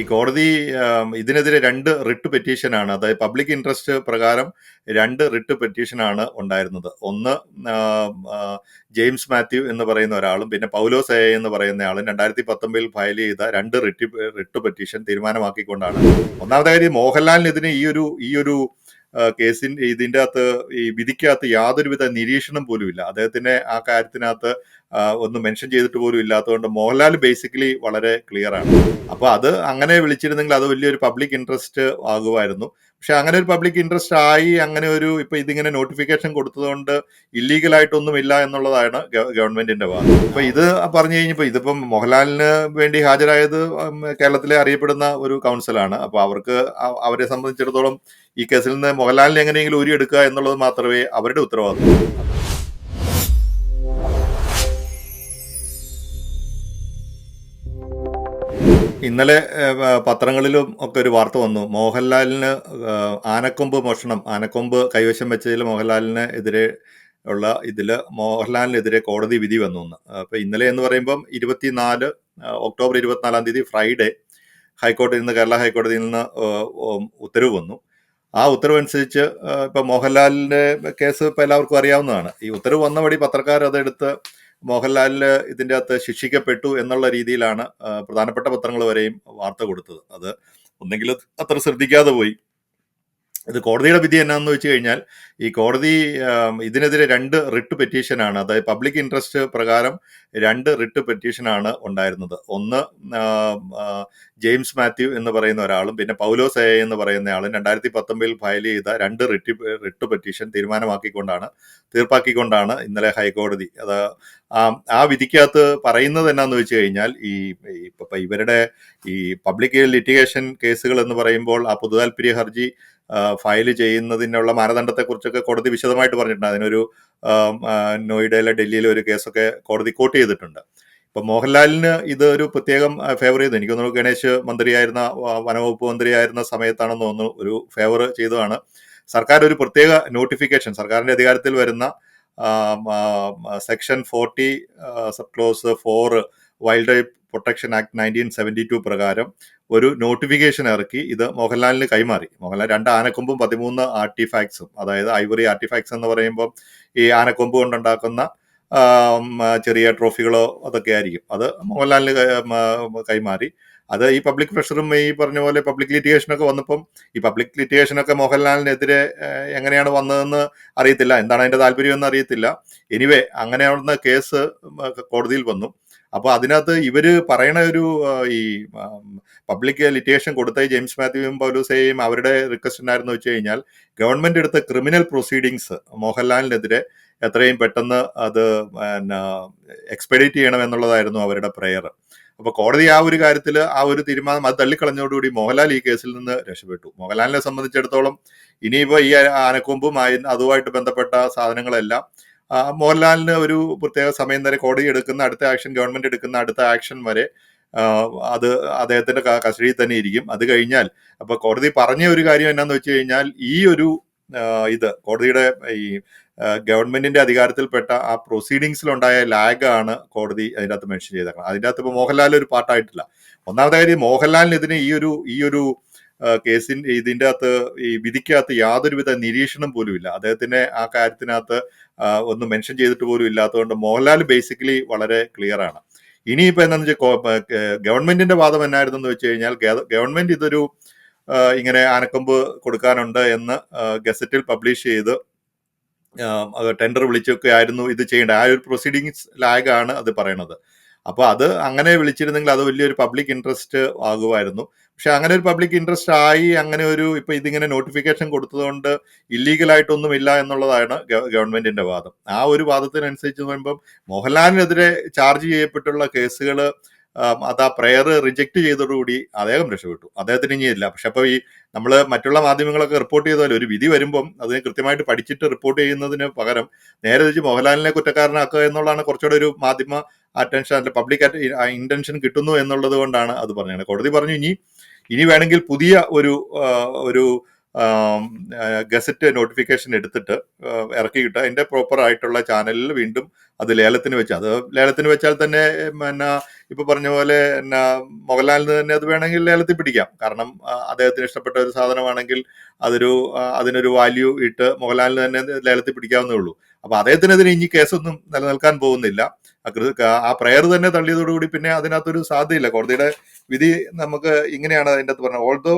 ഈ കോടതി ഇതിനെതിരെ രണ്ട് റിട്ട് പെറ്റീഷനാണ് അതായത് പബ്ലിക് ഇൻട്രസ്റ്റ് പ്രകാരം രണ്ട് റിട്ട് പെറ്റീഷൻ ആണ് ഉണ്ടായിരുന്നത്. ഒന്ന് ജെയിംസ് മാത്യു എന്ന് പറയുന്ന ഒരാളും പിന്നെ പൗലോസ് എ എന്ന് പറയുന്ന ആളും രണ്ടായിരത്തി പത്തൊമ്പതിൽ ഫയൽ ചെയ്ത രണ്ട് റിട്ട് റിട്ട് പെറ്റീഷൻ തീരുമാനമാക്കിക്കൊണ്ടാണ്. ഒന്നാമത്തെ കാര്യം മോഹൻലാലിനെതിരെ ഈ ഒരു ഈ ഒരു കേസിന്റെ ഇതിന്റെ അകത്ത് ഈ വിധിക്കകത്ത് യാതൊരുവിധ നിരീക്ഷണം പോലും ഇല്ല അദ്ദേഹത്തിന്റെ ആ കാര്യത്തിനകത്ത് ഒന്ന് മെൻഷൻ ചെയ്തിട്ട് പോലും ഇല്ലാത്തതുകൊണ്ട് മോഹൻലാൽ ബേസിക്കലി വളരെ ക്ലിയർ ആണ്. അപ്പൊ അത് അങ്ങനെ വിളിച്ചിരുന്നെങ്കിൽ അത് വലിയൊരു പബ്ലിക് ഇൻട്രസ്റ്റ് ആകുമായിരുന്നു. പക്ഷെ അങ്ങനെ ഒരു പബ്ലിക് ഇൻട്രസ്റ്റ് ആയി അങ്ങനെ ഒരു ഇപ്പൊ ഇതിങ്ങനെ നോട്ടിഫിക്കേഷൻ കൊടുത്തതുകൊണ്ട് ഇല്ലീഗൽ ആയിട്ടൊന്നും ഇല്ല എന്നുള്ളതാണ് ഗവൺമെന്റിന്റെ വാദം. ഇപ്പൊ ഇത് പറഞ്ഞു കഴിഞ്ഞപ്പോ ഇതിപ്പം മോഹൻലാലിന് വേണ്ടി ഹാജരായത് കേരളത്തിലെ അറിയപ്പെടുന്ന ഒരു കൗൺസിലാണ് അപ്പൊ അവർക്ക് അവരെ സംബന്ധിച്ചിടത്തോളം ഈ കേസിൽ നിന്ന് മോഹൻലാലിനെ എങ്ങനെയെങ്കിലും ഊരിയെടുക്കുക എന്നുള്ളത് മാത്രമേ അവരുടെ ഉത്തരവാദിത്വം. ഇന്നലെ പത്രങ്ങളിലും ഒക്കെ ഒരു വാർത്ത വന്നു. മോഹൻലാലിന് ആനക്കൊമ്പ് മോഷണം. ആനക്കൊമ്പ് കൈവശം വെച്ചതിൽ മോഹൻലാലിന് എതിരെ ഉള്ള ഇതിൽ മോഹൻലാലിനെതിരെ കോടതി വിധി വന്നു എന്ന്. അപ്പൊ ഇന്നലെ എന്ന് പറയുമ്പം ഇരുപത്തിനാല് ഒക്ടോബർ ഇരുപത്തിനാലാം തീയതി ഫ്രൈഡേ ഹൈക്കോടതിയിൽ നിന്ന് കേരള ഹൈക്കോടതിയിൽ നിന്ന് ഉത്തരവ് വന്നു. ആ ഉത്തരവ് അനുസരിച്ച് ഏഹ്, ഇപ്പൊ മോഹൻലാലിന്റെ കേസ് ഇപ്പൊ എല്ലാവർക്കും അറിയാവുന്നതാണ്. ഈ ഉത്തരവ് വന്നപടി പത്രക്കാർ അതെടുത്ത് മോഹൻലാലിന് ഇതിന്റെ അകത്ത് ശിക്ഷിക്കപ്പെട്ടു എന്നുള്ള രീതിയിലാണ് പ്രധാനപ്പെട്ട പത്രങ്ങൾ വരെയും വാർത്ത കൊടുത്തത്. അത് ഒന്നെങ്കിൽ അത്ര ശ്രദ്ധിക്കാതെ പോയി. ഇത് കോടതിയുടെ വിധി എന്നാന്ന് വെച്ച് കഴിഞ്ഞാൽ ഈ കോടതി ഇതിനെതിരെ രണ്ട് റിട്ട് പെറ്റീഷനാണ് അതായത് പബ്ലിക് ഇൻട്രസ്റ്റ് പ്രകാരം രണ്ട് റിട്ട് പെറ്റീഷനാണ് ഉണ്ടായിരുന്നത്. ഒന്ന് ജെയിംസ് മാത്യു എന്ന് പറയുന്ന ഒരാളും പിന്നെ പൗലോസ് എ എന്ന് പറയുന്ന ആളും രണ്ടായിരത്തി പത്തൊമ്പതിൽ ഫയൽ ചെയ്ത രണ്ട് റിട്ട് റിട്ട് പെറ്റീഷൻ തീരുമാനമാക്കിക്കൊണ്ടാണ് തീർപ്പാക്കിക്കൊണ്ടാണ് ഇന്നലെ ഹൈക്കോടതി. അത് ആ വിധിക്കകത്ത് പറയുന്നത് എന്നാന്ന് വെച്ച് കഴിഞ്ഞാൽ ഈ ഇവരുടെ ഈ പബ്ലിക് ലിറ്റിഗേഷൻ കേസുകൾ എന്ന് പറയുമ്പോൾ ആ പൊതുതാൽപര്യ ഹർജി ഫയൽ ചെയ്യുന്നതിനുള്ള മാനദണ്ഡത്തെക്കുറിച്ചൊക്കെ കോടതി വിശദമായിട്ട് പറഞ്ഞിട്ടുണ്ട്. അതിനൊരു നോയിഡയിലെ ഡൽഹിയിലെ ഒരു കേസൊക്കെ കോടതി കോട്ട് ചെയ്തിട്ടുണ്ട്. ഇപ്പൊ മോഹൻലാലിന് ഇത് ഒരു പ്രത്യേകം ഫേവർ ചെയ്തു. എനിക്ക് തോന്നുന്നു ഗണേശ് മന്ത്രിയായിരുന്ന വനവകുപ്പ് മന്ത്രിയായിരുന്ന സമയത്താണെന്ന് തോന്നുന്നു ഒരു ഫേവർ ചെയ്തതാണ്. സർക്കാർ ഒരു പ്രത്യേക നോട്ടിഫിക്കേഷൻ സർക്കാരിന്റെ അധികാരത്തിൽ വരുന്ന section forty sub clause four wild life protection act nineteen seventy two പ്രകാരം ഒരു നോട്ടിഫിക്കേഷൻ ഇറക്കി ഇത് മോഹൻലാലിന് കൈമാറി. മോഹൻലാൽ രണ്ട് ആനക്കൊമ്പും പതിമൂന്ന് ആർട്ടിഫാക്ട്സും അതായത് ഐവറി ആർട്ടിഫാക്ട്സ് എന്ന് പറയുമ്പോൾ ഈ ആനക്കൊമ്പ് കൊണ്ടുണ്ടാക്കുന്ന ചെറിയ ട്രോഫികളോ അതൊക്കെ ആയിരിക്കും. അത് മോഹൻലാലിന് കൈമാറി. അത് ഈ പബ്ലിക് പ്രഷറും ഈ പറഞ്ഞ പോലെ പബ്ലിക് ലിറ്റിഗേഷനൊക്കെ വന്നപ്പം ഈ പബ്ലിക് ലിറ്റിഗേഷനൊക്കെ മോഹൻലാലിനെതിരെ എങ്ങനെയാണ് വന്നതെന്ന് അറിയത്തില്ല. എന്താണ് അതിന്റെ താല്പര്യമെന്ന് അറിയത്തില്ല. എനിവേ അങ്ങനെ അവിടുന്ന് കേസ് കോടതിയിൽ വന്നു. അപ്പോൾ അതിനകത്ത് ഇവർ പറയണ ഒരു ഈ പബ്ലിക് ലിറ്റിഗേഷൻ കൊടുത്ത ജെയിംസ് മാത്യുവും പൗലൂസയും അവരുടെ റിക്വസ്റ്റ് ഉണ്ടായിരുന്നു വെച്ച് കഴിഞ്ഞാൽ ഗവൺമെന്റ് എടുത്ത ക്രിമിനൽ പ്രൊസീഡിങ്സ് മോഹൻലാലിനെതിരെ എത്രയും പെട്ടെന്ന് അത് പിന്നെ എക്സ്പെഡിറ്റ് ചെയ്യണം എന്നുള്ളതായിരുന്നു അവരുടെ പ്രെയർ അപ്പൊ കോടതി ആ ഒരു കാര്യത്തിൽ ആ ഒരു തീരുമാനം അത് തള്ളിക്കളഞ്ഞോടുകൂടി മോഹൻലാൽ ഈ കേസിൽ നിന്ന് രക്ഷപ്പെട്ടു. മോഹൻലാലിനെ സംബന്ധിച്ചിടത്തോളം ഇനിയിപ്പോ ഈ ആനക്കൊമ്പും അതുമായിട്ട് ബന്ധപ്പെട്ട സാധനങ്ങളെല്ലാം മോഹൻലാലിന് ഒരു പ്രത്യേക സമയം വരെ കോടതി എടുക്കുന്ന അടുത്ത ആക്ഷൻ ഗവൺമെന്റ് എടുക്കുന്ന അടുത്ത ആക്ഷൻ വരെ അത് അദ്ദേഹത്തിന്റെ കസ്റ്റഡിയിൽ തന്നെ ഇരിക്കും. അത് കഴിഞ്ഞാൽ അപ്പൊ കോടതി പറഞ്ഞ ഒരു കാര്യം എന്നാന്ന് വെച്ച് കഴിഞ്ഞാൽ ഈ ഒരു ഇത് കോടതിയുടെ ഈ ഗവൺമെന്റിന്റെ അധികാരത്തിൽപ്പെട്ട ആ പ്രൊസീഡിങ്സിലുണ്ടായ ലാഗ് ആണ് കോടതി അതിന്റെ അകത്ത് മെൻഷൻ ചെയ്തേക്കുന്നത്. അതിന്റെ അകത്ത് ഇപ്പോൾ മോഹൻലാൽ ഒരു പാർട്ടായിട്ടില്ല ഒന്നാമത്തെ കാര്യം മോഹൻലാലിനെതിരെ ഈ ഒരു ഈ ഒരു കേസിൻ ഇതിന്റെ അകത്ത് ഈ വിധിക്കകത്ത് യാതൊരുവിധ നിരീക്ഷണം പോലും ഇല്ല. അദ്ദേഹത്തിന്റെ ആ കാര്യത്തിനകത്ത് ഒന്ന് മെൻഷൻ ചെയ്തിട്ട് പോലും ഇല്ലാത്തതുകൊണ്ട് മോഹൻലാൽ ബേസിക്കലി വളരെ ക്ലിയർ ആണ്. ഇനിയിപ്പോ എന്താണെന്ന് വെച്ചാൽ ഗവൺമെന്റിന്റെ വാദം എന്നായിരുന്നു എന്ന് വെച്ച് കഴിഞ്ഞാൽ ഗവൺമെന്റ് ഇതൊരു ഇങ്ങനെ ആനക്കൊമ്പ് കൊടുക്കാനുണ്ട് എന്ന് ഗസറ്റിൽ പബ്ലിഷ് ചെയ്ത് ടെൻഡർ വിളിച്ചൊക്കെ ആയിരുന്നു ഇത് ചെയ്യേണ്ടത്. ആ ഒരു പ്രൊസീഡിങ്സ് ലാഗാണ് അത് പറയണത്. അപ്പോൾ അത് അങ്ങനെ വിളിച്ചിരുന്നെങ്കിൽ അത് വലിയൊരു പബ്ലിക് ഇൻട്രസ്റ്റ് ആകുമായിരുന്നു. പക്ഷെ അങ്ങനെ ഒരു പബ്ലിക് ഇൻട്രസ്റ്റ് ആയി അങ്ങനെ ഒരു ഇപ്പൊ ഇതിങ്ങനെ നോട്ടിഫിക്കേഷൻ കൊടുത്തതുകൊണ്ട് ഇല്ലീഗലായിട്ടൊന്നും ഇല്ല എന്നുള്ളതാണ് ഗവ- ഗവൺമെന്റിന്റെ വാദം. ആ ഒരു വാദത്തിനനുസരിച്ച് പറയുമ്പം മോഹൻലാലിനെതിരെ ചാർജ് ചെയ്യപ്പെട്ടുള്ള കേസുകൾ അത് ആ പ്രെയർ റിജക്ട് ചെയ്തതോടുകൂടി അദ്ദേഹം രക്ഷപ്പെട്ടു. അദ്ദേഹത്തിന് ഇനിയില്ല പക്ഷെ അപ്പോൾ ഈ നമ്മൾ മറ്റുള്ള മാധ്യമങ്ങളൊക്കെ റിപ്പോർട്ട് ചെയ്ത ഒരു വിധി വരുമ്പം അതിനെ കൃത്യമായിട്ട് പഠിച്ചിട്ട് റിപ്പോർട്ട് ചെയ്യുന്നതിന് പകരം നേരെ തിരിച്ച് മോഹൻലാലിനെ കുറ്റക്കാരനാക്കുക എന്നുള്ളതാണ് കുറച്ചുകൂടെ ഒരു മാധ്യമ അറ്റൻഷൻ അല്ലെ പബ്ലിക് ഇന്റൻഷൻ കിട്ടുന്നു എന്നുള്ളത് കൊണ്ടാണ് അത് പറഞ്ഞത്. കോടതി പറഞ്ഞു ഇനി ഇനി വേണമെങ്കിൽ പുതിയ ഒരു ഒരു ഗസറ്റ് നോട്ടിഫിക്കേഷൻ എടുത്തിട്ട് ഇറക്കിയിട്ട് അതിന്റെ പ്രോപ്പർ ആയിട്ടുള്ള ചാനലിൽ വീണ്ടും അത് ലേലത്തിന് വെച്ച് അത് ലേലത്തിന് വെച്ചാൽ തന്നെ പിന്നെ ഇപ്പൊ പറഞ്ഞ പോലെ എന്നാ മോഹൻലാലിന് തന്നെ അത് വേണമെങ്കിൽ ലേലത്തിൽ പിടിക്കാം. കാരണം അദ്ദേഹത്തിന് ഇഷ്ടപ്പെട്ട ഒരു സാധനമാണെങ്കിൽ അതൊരു അതിനൊരു വാല്യൂ ഇട്ട് മോഹൻലാലിന് തന്നെ ലേലത്തിൽ പിടിക്കാവുന്നേ ഉള്ളൂ. അപ്പൊ അദ്ദേഹത്തിനെതിരെ ഇനി കേസൊന്നും നിലനിൽക്കാൻ പോകുന്നില്ല. ആ പ്രയർ തന്നെ തള്ളിയതോടുകൂടി പിന്നെ അതിനകത്തൊരു സാധ്യതയില്ല. കോടതിയുടെ വിധി നമുക്ക് ഇങ്ങനെയാണ് അതിന്റെ അകത്ത് പറഞ്ഞത്. Although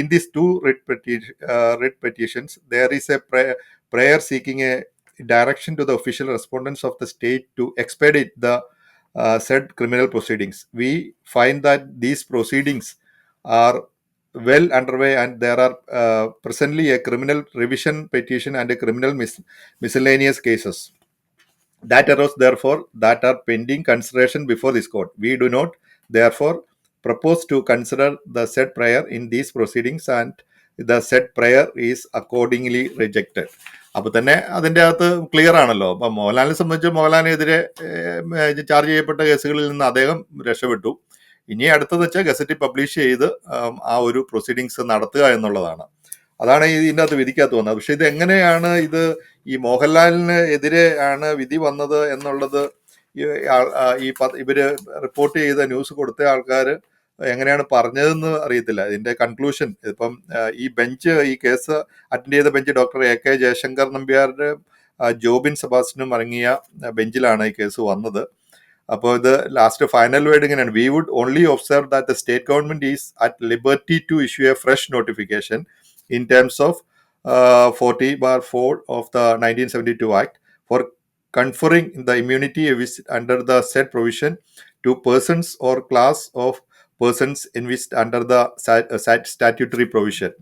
in these two writ petition writ petitions there is a prayer a direction to the official respondents of the state to expedite the uh, said criminal proceedings. We find that these proceedings are well underway and there are uh, presently a criminal revision petition and a criminal mis- miscellaneous cases that arose therefore that are pending consideration before this court. We do not therefore propose to consider the said prayer in these proceedings and the said prayer is accordingly rejected. അപ്പൊ തന്നെ അതിന്റെ അകത്ത് clear ആണല്ലോ. അപ്പൊ മോഹൻലാലിനെ സംബന്ധിച്ച് മോഹൻലാലിനെതിരെ charge ചെയ്യപ്പെട്ട കേസുകളിൽ നിന്ന് അദ്ദേഹം രക്ഷപ്പെട്ടു. ഇനി അടുത്തത് വെച്ചാൽ ഗസറ്റ് പബ്ലിഷ് ചെയ്ത് ആ ഒരു പ്രൊസീഡിങ്സ് നടത്തുക എന്നുള്ളതാണ്. അതാണ് ഇതിന്റെ അകത്ത് വിധിക്കകത്ത് വന്നത്. പക്ഷെ ഇത് എങ്ങനെയാണ് ഇത് ഈ മോഹൻലാലിന് എതിരെ ആണ് വിധി വന്നത് എന്നുള്ളത് ഈ ഇവർ റിപ്പോർട്ട് ചെയ്ത ന്യൂസ് കൊടുത്ത ആൾക്കാർ എങ്ങനെയാണ് പറഞ്ഞതെന്ന് അറിയത്തില്ല. ഇതിന്റെ കൺക്ലൂഷൻ ഇപ്പം ഈ ബെഞ്ച് ഈ കേസ് അറ്റൻഡ് ചെയ്ത bench doctor A K Jayashankar നമ്പ്യാരുടെ ജോബിൻ സെബാസ്റ്റിനും ഇറങ്ങിയ ബെഞ്ചിലാണ് ഈ കേസ് വന്നത്. അപ്പോൾ ഇത് ലാസ്റ്റ് ഫൈനൽ വേർഡ് ഇങ്ങനെയാണ്. We would only observe that the state government is at liberty to issue a fresh notification in terms of uh, 40 bar 4 of the 1972 Act for conferring the immunity which under the said provision to persons or class of persons envisaged under the statutory uh, statutory provision.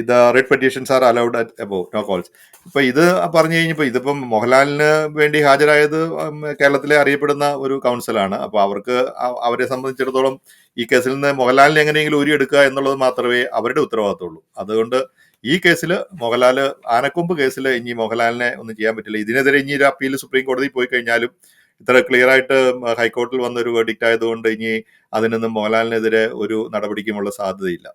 ഇത് writ petitions are allowed at above no costs. ഇപ്പൊ ഇത് പറഞ്ഞു കഴിഞ്ഞപ്പോ ഇതിപ്പം മോഹൻലാലിന് വേണ്ടി ഹാജരായത് കേരളത്തിലെ അറിയപ്പെടുന്ന ഒരു കൗൺസിലാണ് അപ്പൊ അവർക്ക് അവരെ സംബന്ധിച്ചിടത്തോളം ഈ കേസിൽ നിന്ന് മോഹൻലാലിനെ എങ്ങനെയെങ്കിലും ഊരിയെടുക്കുക എന്നുള്ളത് മാത്രമേ അവരുടെ ഉത്തരവാദിത്തമുള്ളൂ അതുകൊണ്ട് ഈ കേസിൽ മോഹൻലാൽ ആനക്കൊമ്പ് കേസിൽ ഇനി മോഹൻലാലിനെ ഒന്നും ചെയ്യാൻ പറ്റില്ല ഇതിനെതിരെ ഇനി ഒരു അപ്പീൽ സുപ്രീം കോടതിയിൽ പോയി കഴിഞ്ഞാലും ഇത്ര ക്ലിയർ ആയിട്ട് ഹൈക്കോടതിയിൽ വന്ന ഒരു വെഡിക്റ്റ് ആയതുകൊണ്ട് ഇനി അതിനൊന്നും മോഹൻലാലിനെതിരെ ഒരു നടപടിക്കുമുള്ള സാധ്യതയില്ല.